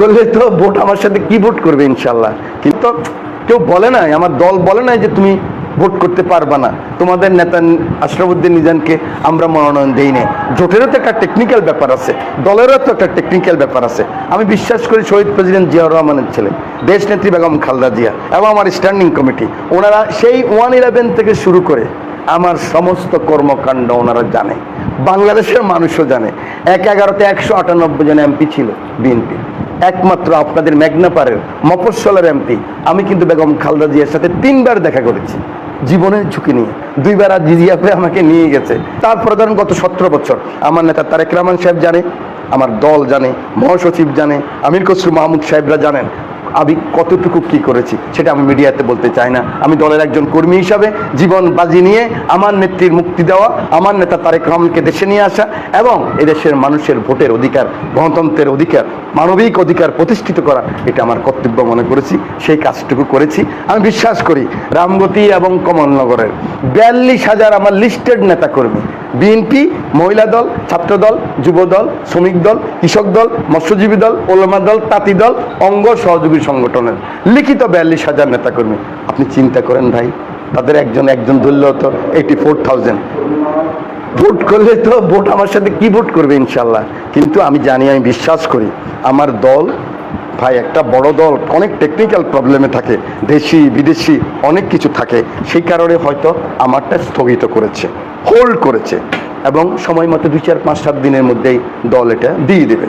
করলে তো ভোট আমার সাথে কি ভোট করবে ইনশাল্লাহ কিন্তু কেউ বলে না আমার দল বলে না যে তুমি ভোট করতে পারবা না। তোমাদের নেতা আশরাফুদ্দিন নিজানকে আমরা মনোনয়ন দেই না জোটেরও তো একটা টেকনিক্যাল ব্যাপার আছে, দলেরও তো একটা টেকনিক্যাল ব্যাপার আছে। আমি বিশ্বাস করি শহীদ প্রেসিডেন্ট জিয়াউর রহমানের ছেলে দেশ নেত্রী বেগম খালদা জিয়া এবং আমার স্ট্যান্ডিং কমিটি ওনারা সেই ওয়ান ইলেভেন থেকে শুরু করে আমার সমস্ত কর্মকাণ্ড ওনারা জানে। বাংলাদেশের মানুষও জানে। এক এগারোতে একশো আটানব্বই জন এমপি ছিল বিএনপি। একমাত্র আপনাদের মেঘনাপাড়ের মফস্বলের এমপি। আমি কিন্তু বেগম খালদা জিয়ার সাথে তিনবার দেখা করেছি। জীবনের ঝুঁকি নিয়ে। দুইবার আর জিজিয়াপে আমাকে নিয়ে গেছে। তারপরে ধরেন গত সতেরো বছর, আমার নেতা তারেক রহমান সাহেব জানে, আমার দল জানে, মহাসচিব জানে, আমির খসরু মাহমুদ সাহেবরা জানেন। আমি কতটুকু কি করেছি সেটা আমি মিডিয়াতে বলতে চাই না। আমি দলের একজন কর্মী হিসাবে জীবন বাজি নিয়ে আমার নেত্রীর মুক্তি দেওয়া, আমার নেতা তারেক রহমানকে দেশে নিয়ে আসা এবং এদেশের মানুষের ভোটের অধিকার, গণতন্ত্রের অধিকার, মানবিক অধিকার প্রতিষ্ঠিত করা, এটা আমার কর্তব্য মনে করেছি। সেই কাজটুকু করেছি। আমি বিশ্বাস করি রামগতি এবং কমলনগরের বিয়াল্লিশ হাজার আমার লিস্টেড নেতা কর্মী বিএনপি, মহিলা দল, ছাত্র দল, যুব দল, শ্রমিক দল, কৃষক দল, মৎস্যজীবী দল, ওলমা দল, তাঁতি দল, অঙ্গ সহযোগী সংগঠনের লিখিত বিয়াল্লিশ হাজার নেতাকর্মী। আপনি চিন্তা করেন ভাই, তাদের একজন একজন ধরলে হতো এইটি ফোর থাউজেন্ড ভোট করলে তো ভোট আমার সাথে কি ভোট করবে ইনশাল্লাহ? কিন্তু আমি জানি, আমি বিশ্বাস করি, আমার দল ভাই, একটা বড় দল, অনেক টেকনিক্যাল প্রবলেমে থাকে, দেশি, বিদেশি, অনেক কিছু থাকে। সেই কারণে হয়তো আমারটা স্থগিত করেছে হোল্ড করেছে এবং সময় মতো দুই চার, পাঁচ, সাত দিনের মধ্যেই দল এটা দিয়ে দেবে।